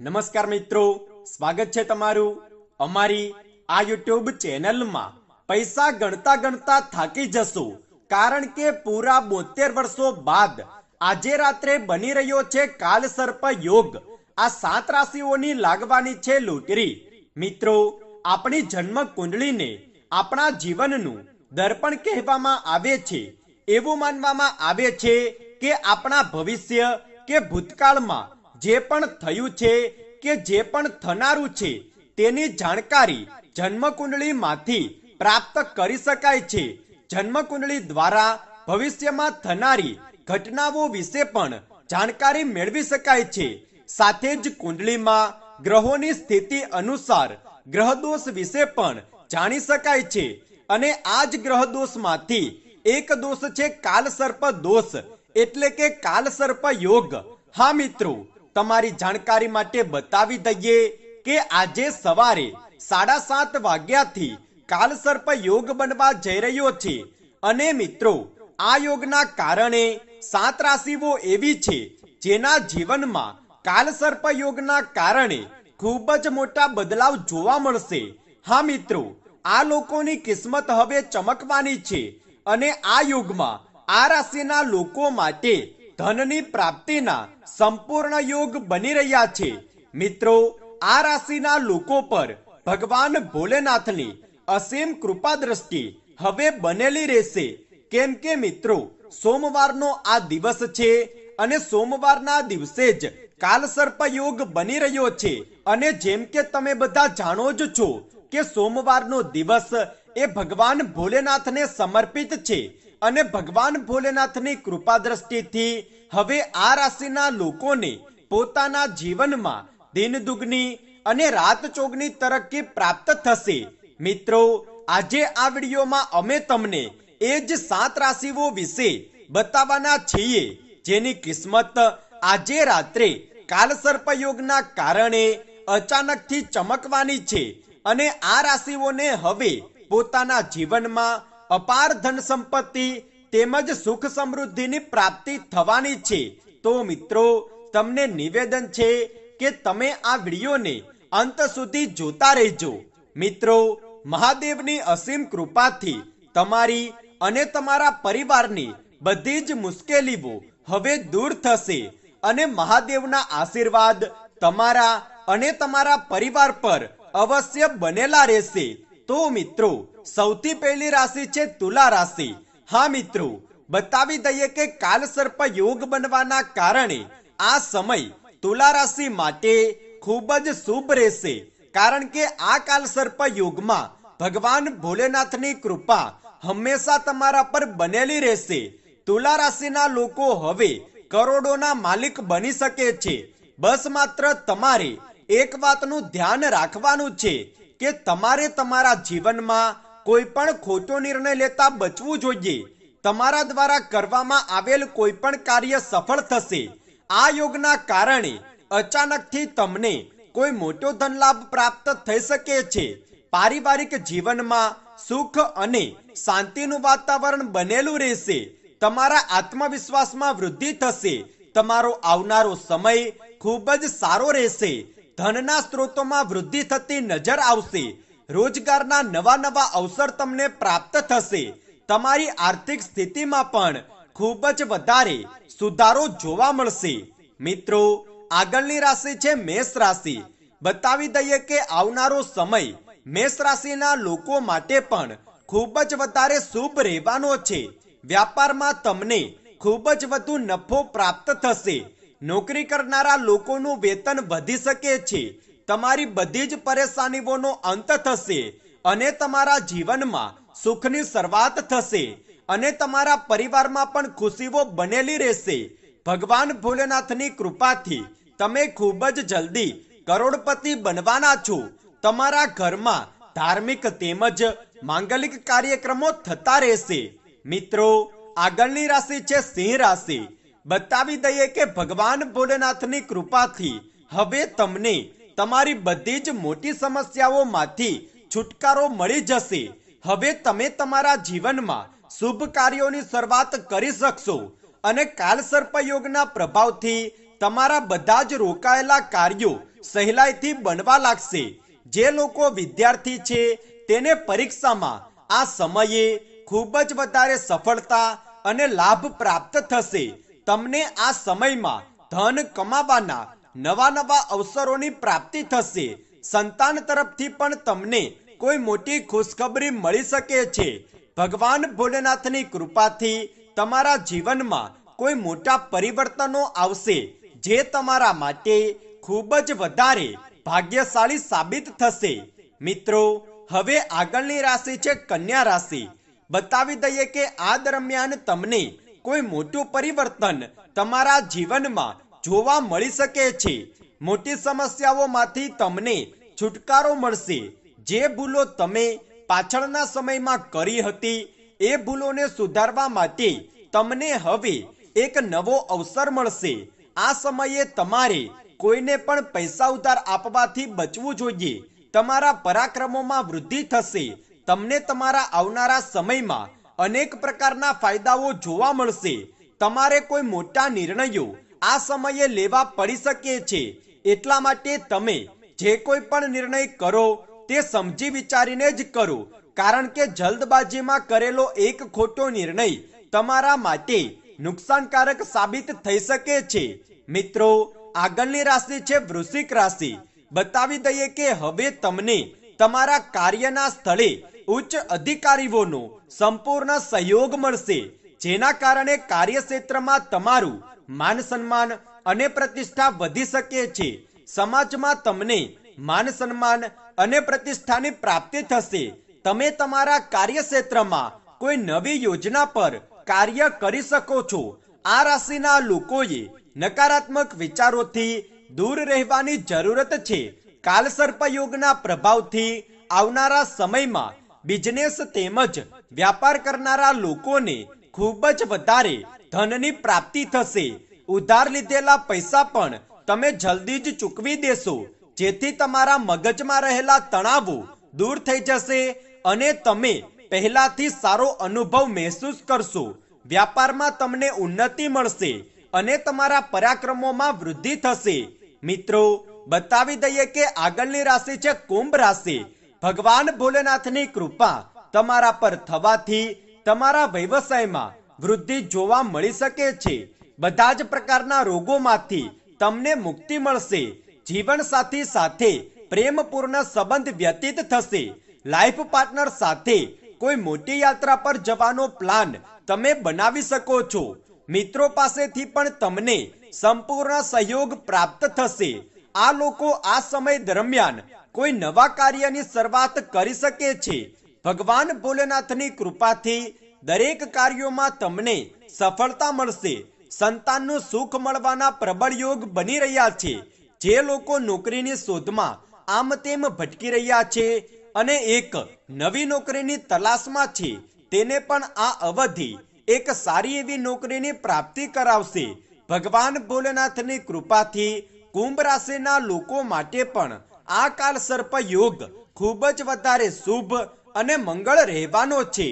નમસ્કાર મિત્રો, સ્વાગત છે તમારું અમારી આ યુટ્યુબ ચેનલમાં. પૈસા ગણતા ગણતા થાકી જશો, કારણ કે પૂરા બોતેર વર્ષો બાદ આજે રાત્રે બની રહ્યો છે કાલ સર્પ યોગ. આ સાત રાશિઓની લાગવાની છે લોટરી. મિત્રો, આપણી જન્મ કુંડળીને આપણા જીવનનું દર્પણ કહેવામાં આવે છે. એવું માનવામાં આવે છે કે આપણા ભવિષ્ય કે ભૂતકાળમાં જે પણ થયું છે કે જે પણ થનારું છે, તેની જાણકારી જન્મકુંડળીમાંથી પ્રાપ્ત કરી શકાય છે. જન્મકુંડળી દ્વારા ભવિષ્યમાં થનારી ઘટનાઓ વિશે પણ જાણકારી મેળવી શકાય છે. સાથે જ કુંડળીમાં ગ્રહોની સ્થિતિ અનુસાર ગ્રહદોષ વિશે પણ જાણી શકાય છે. અને આ જ ગ્રહદોષમાંથી એક દોષ છે કાલ સર્પ દોષ. એટલે કે કાલ સર્પ યોગ. હા મિત્રો તમારી જાણકારી માટે બતાવી દઈએ કે આજે સવારે સાડા સાત વાગ્યાથી કાલ સર્પ યોગ બનવા જઈ રહ્યો છે. અને મિત્રો, આ યોગના કારણે સાત રાશિઓ એવી છે જેના જીવનમાં કાલ સર્પ યોગના કારણે ખૂબ જ મોટા બદલાવ જોવા મળશે. હા, મિત્રો, આ લોકોની કિસ્મત હવે ચમકવાની છે અને આ યુગમાં આ રાશિના લોકો માટે ધનની પ્રાપ્તિના સંપૂર્ણ યોગ બની રહ્યા છે. મિત્રો, આ રાશિના લોકો પર ભગવાન ભોલેનાથની અસીમ કૃપા દ્રષ્ટિ હવે બનેલી રહેશે. કેમ કે મિત્રો, સોમવારનો આ દિવસ છે અને સોમવારના દિવસે જ કાલસર્પ યોગ બની રહ્યો છે. અને જેમ કે તમે બધા જાણો જ છો કે સોમવારનો દિવસ એ ભગવાન ભોલેનાથને સમર્પિત છે. અને ભગવાન ભોલેનાથની કૃપા દ્રષ્ટિથી હવે આ રાશિના લોકોને પોતાના જીવનમાં દિન દુગની અને રાત ચોગની તરક્કી પ્રાપ્ત થશે. મિત્રો, આજે આ વિડીયોમાં અમે તમને એ જ સાત રાશિઓ વિશે બતાવવાના છીએ, જેની કિસ્મત આજે રાત્રે કાલ સર્પયોગના કારણે અચાનકથી ચમકવાની છે અને આ રાશિઓને હવે પોતાના જીવનમાં અપાર ધન સંપત્તિ તેમજ સુખ સમૃદ્ધિની પ્રાપ્તિ થવાની છે. તો મિત્રો, તમને નિવેદન છે કે તમે આ વિડીયોને અંત સુધી જોતા રહેજો. મિત્રો, મહાદેવની અસીમ કૃપાથી તમારી અને તમારા પરિવારની બધી જ મુશ્કેલીઓ હવે દૂર થશે અને મહાદેવના આશીર્વાદ તમારા અને તમારા પરિવાર પર અવશ્ય બનેલા રહેશે. તો મિત્રો, સૌથી પહેલી રાશિ છે તુલા રાશિ. હા મિત્રો, બતાવી દઈએ કે કાલ સર્પ યોગ બનવાના કારણે આ સમય તુલા રાશિ માટે ખૂબ જ શુભ રહેશે. કારણ કે આ કાલ સર્પ યોગમાં ભગવાન ભોલેનાથની કૃપા હંમેશા તમારા પર બનેલી રહેશે. તુલા રાશિના લોકો હવે કરોડોના માલિક બની શકે છે. બસ માત્ર તમારે એક વાતનું ધ્યાન રાખવાનું છે. કે તમારે તમારા જીવનમાં કોઈ પણ ખોટો નિર્ણય લેતા બચવું જોઈએ. તમારા દ્વારા કરવામાં આવેલ કોઈ પણ કાર્ય સફળ થશે. આ યોગના કારણે અચાનકથી તમને કોઈ મોટો ધનલાભ પ્રાપ્ત થઈ શકે છે. પારિવારિક જીવનમાં સુખ અને શાંતિનું વાતાવરણ બનેલું રહેશે. તમારા આત્મવિશ્વાસમાં વૃદ્ધિ થશે. તમારો આવનારો સમય ખૂબ જ સારો રહેશે. ધનના સ્ત્રોતોમાં વૃદ્ધિ થતી નજર આવશે. રોજગારના નવા નવા અવસર તમને પ્રાપ્ત થશે. તમારી આર્થિક સ્થિતિમાં પણ ખૂબ જ વધારે સુધારો જોવા મળશે. મિત્રો, આગળની રાશિ છે મેષ રાશિ. બતાવી દઈએ કે આવનારો સમય મેષ રાશિના લોકો માટે પણ ખૂબ જ વધારે શુભ રહેવાનો છે. વ્યાપારમાં તમને ખૂબ જ વધુ નફો પ્રાપ્ત થશે. નોકરી કરનારા લોકોનું વેતન વધી શકે છે. તમારી બધી જ પરેશાનીઓનો અંત થશે અને તમારા જીવનમાં સુખની શરૂઆત થશે અને તમારા પરિવારમાં પણ ખુશીઓ બનેલી રહેશે. ભગવાન ભોલેનાથની કૃપાથી તમે ખૂબ જ જલ્દી કરોડપતિ બનવાના છો. તમારા ઘરમાં ધાર્મિક તેમજ માંગલિક કાર્યક્રમો થતા રહેશે. મિત્રો, આગળની રાશિ છે સિંહ રાશિ. બતાવી દઈએ કે ભગવાન ભોલેનાથની કૃપાથી હવે તમને તમારી બધી જ મોટી સમસ્યાઓમાંથી છુટકારો મળી જશે. હવે તમે તમારા જીવનમાં શુભ કાર્યોની શરૂઆત કરી શકશો અને કાલ સર્પયોગના પ્રભાવથી તમારા બધા જ રોકાયેલા કાર્યો સહેલાઈથી બનવા લાગશે. જે લોકો વિદ્યાર્થી છે, તેને પરીક્ષામાં આ સમયે ખૂબ જ વધારે સફળતા અને લાભ પ્રાપ્ત થશે. તમને આ સમયમાં ધન કમાવાના નવા નવા અવસરોની પ્રાપ્તિ થશે. સંતાન તરફથી પણ તમને કોઈ મોટી ખુશખબરી મળી શકે છે. ભગવાન ભોલેનાથની કૃપાથી તમારા જીવનમાં કોઈ મોટા પરિવર્તનો આવશે, જે તમારા માટે ખૂબ જ વધારે ભાગ્યશાળી સાબિત થશે. મિત્રો, હવે આગળની રાશિ છે કન્યા રાશિ. બતાવી દઈએ કે આ દરમિયાન તમને કોઈ મોટું પરિવર્તન તમારા જીવનમાં જોવા મળી શકે છે. મોટી સમસ્યાઓમાંથી તમને છુટકારો મળશે. જે ભૂલો તમે પાછળના સમયમાં કરી હતી, એ ભૂલોને સુધારવા માટે તમને હવે એક નવો અવસર મળશે. આ સમયે તમારે કોઈને પણ પૈસા ઉધાર આપવાથી બચવું જોઈએ. તમારા પરાક્રમોમાં વૃદ્ધિ થશે. તમને તમારા આવનારા સમયમાં અનેક પ્રકારના ફાયદાઓ જોવા મળશે. તમારે કોઈ મોટા નિર્ણયો આ સમયે લેવા પડી શકે છે. એટલા માટે તમે જે કોઈ પણ નિર્ણય કરો તે સમજી વિચારીને જ કરો. કારણ કે જલ્દબાજીમાં કરેલો એક ખોટો નિર્ણય તમારા માટે નુકસાનકારક સાબિત થઈ શકે છે. મિત્રો, આગળની રાશિ છે વૃશ્ચિક રાશિ. બતાવી દઈએ કે હવે તમને તમારા કાર્યના સ્થળે ઉચ્ચ અધિકારીઓનો સંપૂર્ણ સહયોગ મળશે, જેના કારણે કાર્યક્ષેત્રમાં તમારું માન સન્માન અને પ્રતિષ્ઠા વધી શકે છે. સમાજમાં તમને માન સન્માન અને પ્રતિષ્ઠાની પ્રાપ્તિ થશે. તમે તમારા કાર્યક્ષેત્રમાં કોઈ નવી યોજના પર કાર્ય કરી શકો છો. આ રાશિના લોકોએ નકારાત્મક વિચારોથી દૂર રહેવાની જરૂરત છે. કાલ સર્પયોગના પ્રભાવથી આવનારા સમયમાં બિઝનેસ તેમજ વ્યાપાર કરનારા લોકોને ખૂબ જ વધારે ધનની પ્રાપ્તિ થશે. ઉધાર લીધેલા પૈસા પણ તમે જલ્દી જ ચૂકવી દેશો, જેથી તમારા મગજમાં રહેલા તણાવો દૂર થઈ જશે અને તમે પહેલાથી સારો અનુભવ મહેસૂસ કરશો. વ્યાપારમાં તમને ઉન્નતિ મળશે અને તમારા પરાક્રમોમાં વૃદ્ધિ થશે. મિત્રો, બતાવી દઈએ કે આગળની રાશિ છે કુંભ રાશિ. ભગવાન ભોલેનાથની કૃપા તમારા પર થવાથી તમારા વ્યવસાયમાં વૃદ્ધિ જોવા મળી શકે છે. બધા જ પ્રકારના રોગોમાંથી તમને મુક્તિ મળશે. જીવન સાથી સાથે પ્રેમપૂર્ણ સંબંધ વ્યતીત થશે. લાઈફ પાર્ટનર સાથે કોઈ મોટી યાત્રા પર જવાનો પ્લાન તમે બનાવી શકો છો. મિત્રો પાસેથી પણ તમને સંપૂર્ણ સહયોગ પ્રાપ્ત થશે. આ લોકો આ સમય દરમિયાન કોઈ નવા કાર્યની શરૂઆત કરી શકે છે? ભગવાન ભોલેનાથની કૃપાથી દરેક કાર્યોમાં તમને સફળતા મળશે. સંતાનનું સુખ મળવાના પ્રબળ યોગ બની રહ્યા છે. જે લોકો નોકરીની શોધમાં આમ તેમ ભટકી રહ્યા છે અને એક નવી નોકરીની તલાશમાં છે, તેને પણ આ અવધિ એક સારી એવી નોકરીની પ્રાપ્તિ કરાવશે. ભગવાન ભોલેનાથની કૃપાથી કુંભ રાશિના લોકો માટે પણ આ કાલ સર્પ યોગ ખૂબ જ વધારે શુભ અને મંગળ રહેવાનો છે.